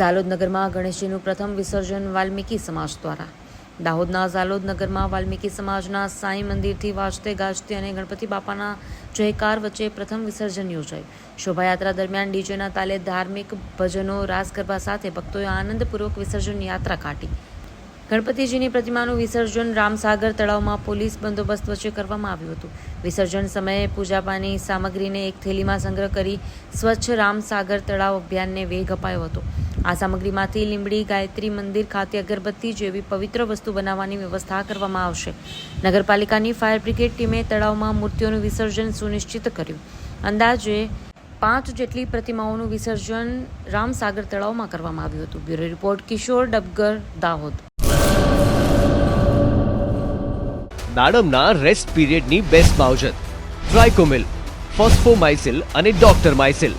ઝાલોદ નગરમાં ગણેશજીનું પ્રથમ વિસર્જન વાલ્મીકી સમાજ દ્વારા. દાહોદના ઝાલોદ નગરમાં વાલ્મીકી સમાજના સાંઈ મંદિરથી વાજતે ગાજતે અને ગણપતિ બાપાના જયકાર વચ્ચે પ્રથમ વિસર્જન યોજાયું. શોભાયાત્રા દરમિયાન ડીજેના તાલે ધાર્મિક ભજનો રાસ ગરબા સાથે ભક્તોએ આનંદપૂર્વક વિસર્જન યાત્રા કાઢી. ગણપતિજીની પ્રતિમાનું વિસર્જન રામસાગર તળાવમાં પોલીસ બંદોબસ્ત વચ્ચે કરવામાં આવ્યું હતું. વિસર્જન સમયે પૂજાપાની સામગ્રીને એક થેલીમાં સંગ્રહ કરી સ્વચ્છ રામસાગર તળાવ અભિયાનને વેગ અપાયો હતો. આ સામગ્રીમાંથી લીંબડી, ગાયત્રી મંદિર ખાતે અગરબત્તી જેવી પવિત્ર વસ્તુ બનાવવાની વ્યવસ્થા કરવામાં આવશે. નગરપાલિકાની ફાયર બ્રિગેડ ટીમે તળાવમાં મૂર્તિઓનું વિસર્જન સુનિશ્ચિત કર્યું. અંદાજે પાંચ જેટલી પ્રતિમાઓનું વિસર્જન રામસાગર તળાવમાં કરવામાં આવ્યું હતું. Bureau report, Kishor Dabgar, Dahod. દાડમના rest પીરિયડની બેસ્ટ માવજત ટ્રાયકોમિલ ફોસ્ફોમાઇસિલ અને ડોક્ટર માઇસિલ